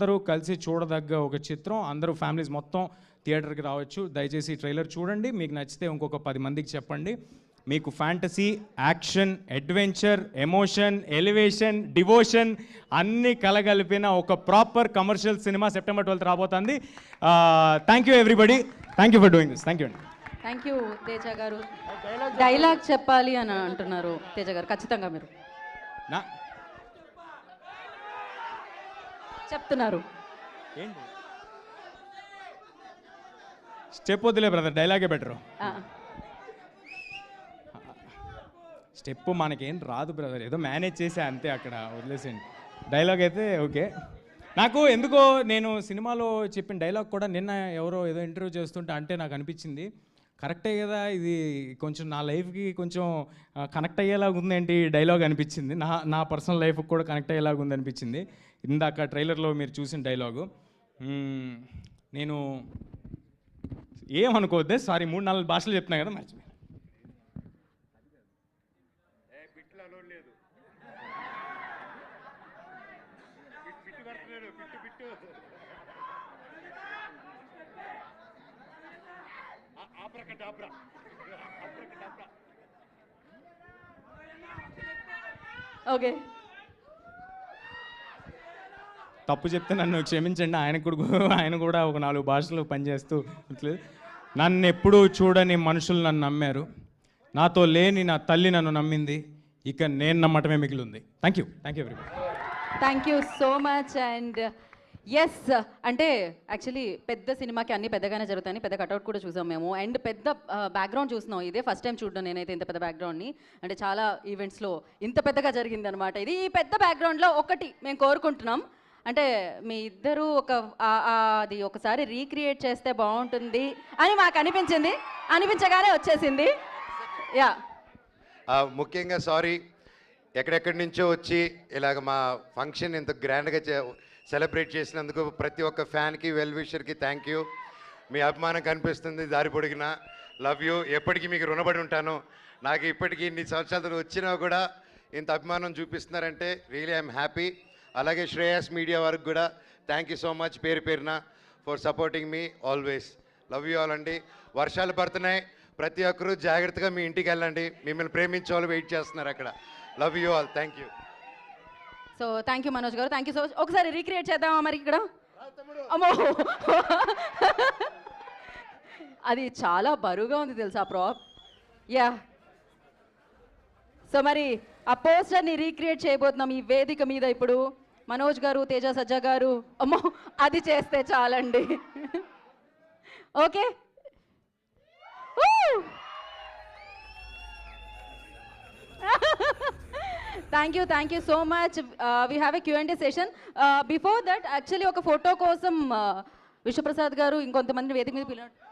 అందరూ కలిసి చూడదగ్గ ఒక చిత్రం. అందరూ ఫ్యామిలీస్ మొత్తం థియేటర్కి రావచ్చు. దయచేసి ట్రైలర్ చూడండి. మీకు నచ్చితే ఇంకొక పది మందికి చెప్పండి. మీకు fantasy action adventure emotion elevation devotion అన్నీ కలగలిపిన ఒక proper commercial cinema September twelfth రాబోతుంది. Thank you everybody thank you for doing this thank you అండి థ్యాంక్ యూ తేజ గారు. డైలాగ్ చెప్పాలి అని అంటున్నారు తేజ గారు. ఖచ్చితంగా మీరు నా చెప్తున్నారు. స్టెప్ వద్దులే బ్రదర్ డైలాగే బెటరు. స్టెప్ మనకేం రాదు బ్రదర్ ఏదో మేనేజ్ చేసా అంతే అక్కడ వదిలేసేయండి. డైలాగ్ అయితే ఓకే. నాకు ఎందుకో నేను సినిమాలో చెప్పిన డైలాగ్ కూడా నిన్న ఎవరో ఏదో ఇంటర్వ్యూ చేస్తుంటే అంటే నాకు అనిపించింది. కరెక్టే కదా ఇది కొంచెం నా లైఫ్కి కొంచెం కనెక్ట్ అయ్యేలాగా ఉందేంటి డైలాగ్ అనిపించింది. నా నా పర్సనల్ లైఫ్కి కూడా కనెక్ట్ అయ్యేలాగా ఉంది అనిపించింది. ఇందాక ట్రైలర్లో మీరు చూసిన డైలాగు. నేను ఏమనుకోవద్దే సారీ మూడు నాలుగు భాషలు చెప్తున్నా కదా మర్చిపోయి ఓకే. తప్పు చెప్తే నన్ను క్షమించండి. ఆయన కూడా ఆయన కూడా ఒక నాలుగు భాషలు పనిచేస్తూ నన్ను ఎప్పుడూ చూడని మనుషులు నన్ను నమ్మారు. నాతో లేని నా తల్లి నన్ను నమ్మింది. ఇక నేను నమ్మటమే మిగిలింది. Thank you thank you everybody thank you so much and yes అంటే యాక్చువల్లీ పెద్ద సినిమాకి అన్ని పెద్దగానే జరుగుతాయని పెద్ద కటౌట్ కూడా చూసాం మేము. అండ్ పెద్ద బ్యాక్గ్రౌండ్ చూసినాం. ఇదే ఫస్ట్ టైం చూడడం నేనైతే ఇంత పెద్ద బ్యాక్గ్రౌండ్ని అంటే చాలా ఈవెంట్స్లో ఇంత పెద్దగా జరిగింది అనమాట ఇది ఈ పెద్ద బ్యాక్గ్రౌండ్లో ఒకటి మేము కోరుకుంటున్నాం. అంటే మీ ఇద్దరు ఒక అది ఒకసారి రీక్రియేట్ చేస్తే బాగుంటుంది అని మాకు అనిపించింది. అనిపించగానే వచ్చేసింది. యా ముఖ్యంగా సారీ ఎక్కడెక్కడి నుంచో వచ్చి ఇలాగ మా ఫంక్షన్ ఇంత గ్రాండ్గా చే సెలబ్రేట్ చేసినందుకు ప్రతి ఒక్క ఫ్యాన్కి వెల్ విషర్కి థ్యాంక్ యూ. మీ అభిమానం కనిపిస్తుంది దారి పొడిగిన. Love you. ఎప్పటికీ మీకు రుణపడి ఉంటాను. నాకు ఇప్పటికీ ఇన్ని సంవత్సరాలు వచ్చినా కూడా ఇంత అభిమానం చూపిస్తున్నారంటే రియలీ ఐఎమ్ హ్యాపీ. అలాగే శ్రేయస్ మీడియా వరకు కూడా థ్యాంక్ యూ సో మచ్ పేరు పేరున ఫర్ సపోర్టింగ్ మీ ఆల్వేస్. లవ్ యూ ఆల్ అండి. వర్షాలు పడుతున్నాయి. ప్రతి ఒక్కరూ జాగ్రత్తగా మీ ఇంటికి వెళ్ళండి. మిమ్మల్ని ప్రేమించే వాళ్ళు వెయిట్ చేస్తున్నారు అక్కడ. Love you all. Thank you. So thank you Manoj గారు. థ్యాంక్ యూ సో మచ్ ఒకసారి రీక్రియేట్ చేద్దామా మరి ఇక్కడ? అమ్మో. అది చాలా బరువుగా ఉంది తెలుసా ప్రాప్ యా సో మరి ఆ పోస్టర్ని రీక్రియేట్ చేయబోతున్నాం ఈ వేదిక మీద ఇప్పుడు. మనోజ్ గారు తేజ సజ్జా గారు. అమ్మో అది చేస్తే చాలండి. Okay thank you thank you so much we have a Q session before that actually ఒక ఫోటో కోసం విశ్వప్రసాద్ గారు ఇంకొంతమంది వేదిక మీద పిల్లలు